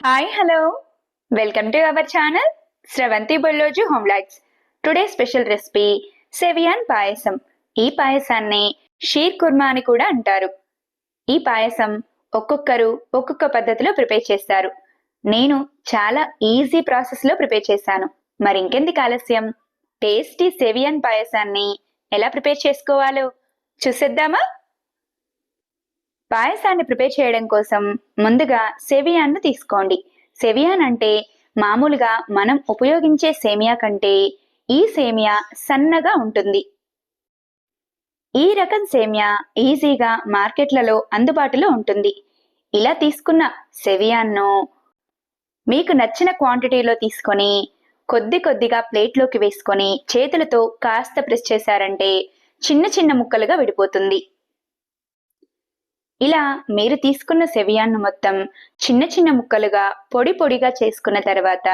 Hi hello welcome to our channel Sravanthi Bolloju home lights today special recipe seviyan payasam ఈ పాయసాన్ని shear kurma అని కూడా అంటారు. ఈ పాయసం ఒక్కొక్కరు ఒక్కొక్క పద్ధతిలో ప్రిపేర్ చేస్తారు. నేను చాలా ఈజీ ప్రాసెస్లో ప్రిపేర్ చేశాను. మరి ఇంకెందుకు ఆలస్యం? టేస్టీ సెవియాన్ పాయసాన్ని ఎలా ప్రిపేర్ చేసుకోవాలో చూసేద్దామా? పాయసాన్ని ప్రిపేర్ చేయడం కోసం ముందుగా సెవియాన్ను తీసుకోండి. సెవియాన్ అంటే మామూలుగా మనం ఉపయోగించే సేమియా కంటే ఈ సేమియా సన్నగా ఉంటుంది. ఈ రకం సేమియా ఈజీగా మార్కెట్లలో అందుబాటులో ఉంటుంది. ఇలా తీసుకున్న సెవియాన్ను మీకు నచ్చిన క్వాంటిటీలో తీసుకొని కొద్ది కొద్దిగా ప్లేట్లోకి వేసుకొని చేతులతో కాస్త ప్రెస్ చేశారంటే చిన్న చిన్న ముక్కలుగా విడిపోతుంది. ఇలా మీరు తీసుకున్న సెవియాన్ను మొత్తం చిన్న చిన్న ముక్కలుగా పొడి పొడిగా చేసుకున్న తర్వాత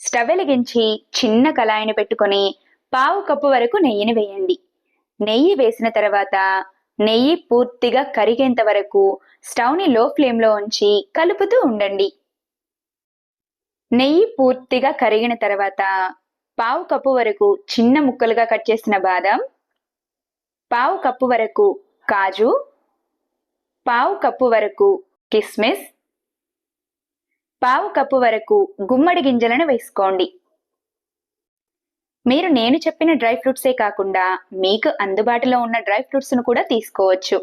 స్టవ్ వెలిగించి చిన్న కళాయిని పెట్టుకొని పావు కప్పు వరకు నెయ్యిని వేయండి. నెయ్యి వేసిన తర్వాత నెయ్యి పూర్తిగా కరిగేంత వరకు స్టవ్ని లో ఫ్లేమ్లో ఉంచి కలుపుతూ ఉండండి. నెయ్యి పూర్తిగా కరిగిన తర్వాత పావు కప్పు వరకు చిన్న ముక్కలుగా కట్ చేసిన బాదం పావు కప్పు వరకు కాజు పావు కప్పు వరకు కిస్మిస్ పావు కప్పు వరకు గుమ్మడి గింజలను వేసుకోండి. మీరు నేను చెప్పిన డ్రై ఫ్రూట్సే కాకుండా మీకు అందుబాటులో ఉన్న డ్రై ఫ్రూట్స్ను కూడా తీసుకోవచ్చు.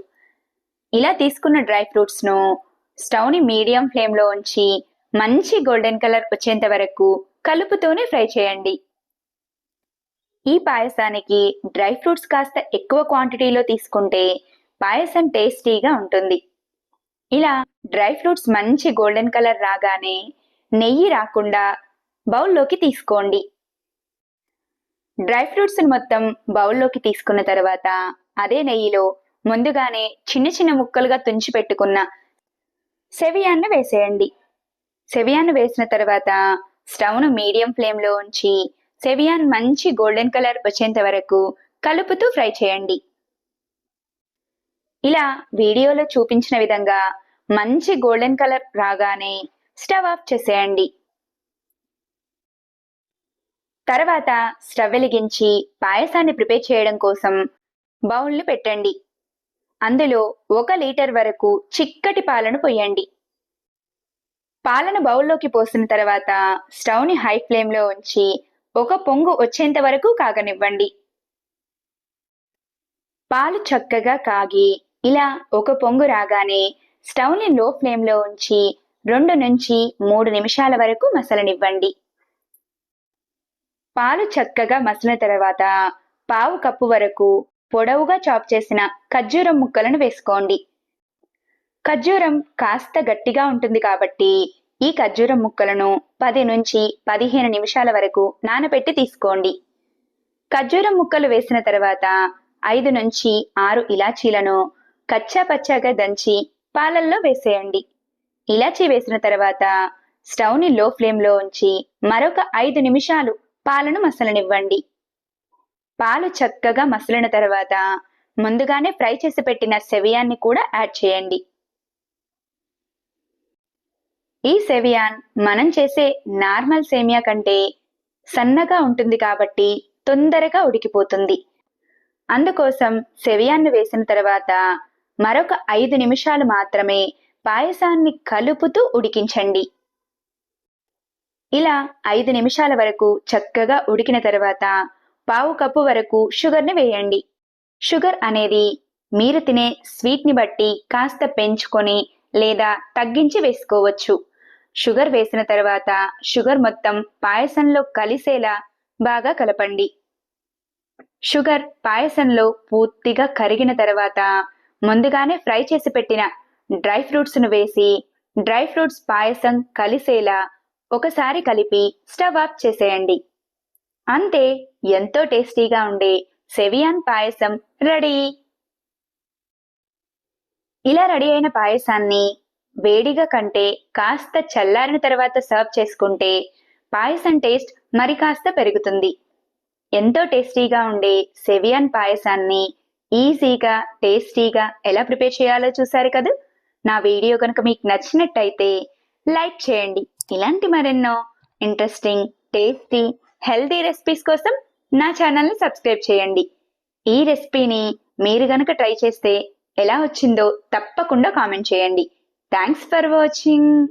ఇలా తీసుకున్న డ్రై ఫ్రూట్స్ను స్టవ్ని మీడియం ఫ్లేమ్లో ఉంచి మంచి గోల్డెన్ కలర్ వచ్చేంత వరకు కలుపుతూనే ఫ్రై చేయండి. ఈ పాయసానికి డ్రై ఫ్రూట్స్ కాస్త ఎక్కువ క్వాంటిటీలో తీసుకుంటే పాయసం టేస్టీగా ఉంటుంది. ఇలా డ్రై ఫ్రూట్స్ మంచి గోల్డెన్ కలర్ రాగానే నెయ్యి రాకుండా బౌల్లోకి తీసుకోండి. డ్రై ఫ్రూట్స్ని మొత్తం బౌల్లోకి తీసుకున్న తర్వాత అదే నెయ్యిలో ముందుగానే చిన్న చిన్న ముక్కలుగా తుంచి పెట్టుకున్న సెవియాన్ని వేసేయండి. సెవియాన్ని వేసిన తర్వాత స్టవ్ను మీడియం ఫ్లేమ్లో ఉంచి సెవియాన్ మంచి గోల్డెన్ కలర్ వచ్చేంత వరకు కలుపుతూ ఫ్రై చేయండి. ఇలా వీడియోలో చూపించిన విధంగా మంచి గోల్డెన్ కలర్ రాగానే స్టవ్ ఆఫ్ చేసేయండి. తర్వాత స్టవ్ వెలిగించి పాయసాన్ని ప్రిపేర్ చేయడం కోసం బౌల్ని పెట్టండి. అందులో ఒక లీటర్ వరకు చిక్కటి పాలను పోయండి. పాలను బౌల్లోకి పోసిన తర్వాత స్టవ్ని హై ఫ్లేమ్లో ఉంచి ఒక పొంగు వచ్చేంత వరకు కాగనివ్వండి. పాలు చక్కగా కాగి ఇలా ఒక పొంగు రాగానే స్టవ్ని లో ఫ్లేమ్లో ఉంచి రెండు నుంచి మూడు నిమిషాల వరకు మసలనివ్వండి. పాలు చక్కగా మసిలిన తర్వాత పావు కప్పు వరకు పొడవుగా చాప్ చేసిన ఖర్జూరం ముక్కలను వేసుకోండి. ఖర్జూరం కాస్త గట్టిగా ఉంటుంది కాబట్టి ఈ ఖర్జూరం ముక్కలను పది నుంచి పదిహేను నిమిషాల వరకు నానబెట్టి తీసుకోండి. ఖర్జూరం ముక్కలు వేసిన తర్వాత ఐదు నుంచి ఆరు ఇలాచీలను కచ్చా పచ్చాగా దంచి పాలల్లో వేసేయండి. ఇలాచీ వేసిన తర్వాత స్టవ్ని లో ఫ్లేమ్లో ఉంచి మరొక ఐదు నిమిషాలు పాలను మసలనివ్వండి. పాలు చక్కగా మసలిన తర్వాత ముందుగానే ఫ్రై చేసి పెట్టిన సెవియాన్ని కూడా యాడ్ చేయండి. ఈ సెవియాన్ మనం చేసే నార్మల్ సేమియా కంటే సన్నగా ఉంటుంది కాబట్టి తొందరగా ఉడికిపోతుంది. అందుకోసం సెవియాన్ని వేసిన తర్వాత మరొక ఐదు నిమిషాలు మాత్రమే పాయసాన్ని కలుపుతూ ఉడికించండి. ఇలా ఐదు నిమిషాల వరకు చక్కగా ఉడికిన తర్వాత పావు కప్పు వరకు షుగర్ని వేయండి. షుగర్ అనేది మీరు తినే స్వీట్ని బట్టి కాస్త పెంచుకొని లేదా తగ్గించి వేసుకోవచ్చు. షుగర్ వేసిన తర్వాత షుగర్ మొత్తం పాయసంలో కలిసేలా బాగా కలపండి. షుగర్ పాయసంలో పూర్తిగా కరిగిన తర్వాత ముందుగానే ఫ్రై చేసి పెట్టిన డ్రై ఫ్రూట్స్ను వేసి డ్రై ఫ్రూట్స్ పాయసం కలిసేలా ఒకసారి కలిపి స్టవ్ ఆఫ్ చేసేయండి. అంతే ఎంతో టేస్టీగా ఉండే సెవియాన్ పాయసం రెడీ. ఇలా రెడీ అయిన పాయసాన్ని వేడిగా కంటే కాస్త చల్లారిన తర్వాత సర్వ్ చేసుకుంటే పాయసం టేస్ట్ మరి కాస్త పెరుగుతుంది. ఎంతో టేస్టీగా ఉండే సెవియాన్ పాయసాన్ని ఈజీగా టేస్టీగా ఎలా ప్రిపేర్ చేయాలో చూసారు కదా? నా వీడియో కనుక మీకు నచ్చినట్టయితే లైక్ చేయండి. ఇలాంటి మరెన్నో ఇంట్రెస్టింగ్ టేస్టీ హెల్తీ రెసిపీస్ కోసం నా ఛానల్ని సబ్స్క్రైబ్ చేయండి. ఈ రెసిపీని మీరు గనక ట్రై చేస్తే ఎలా వచ్చిందో తప్పకుండా కామెంట్ చేయండి. Thanks for watching.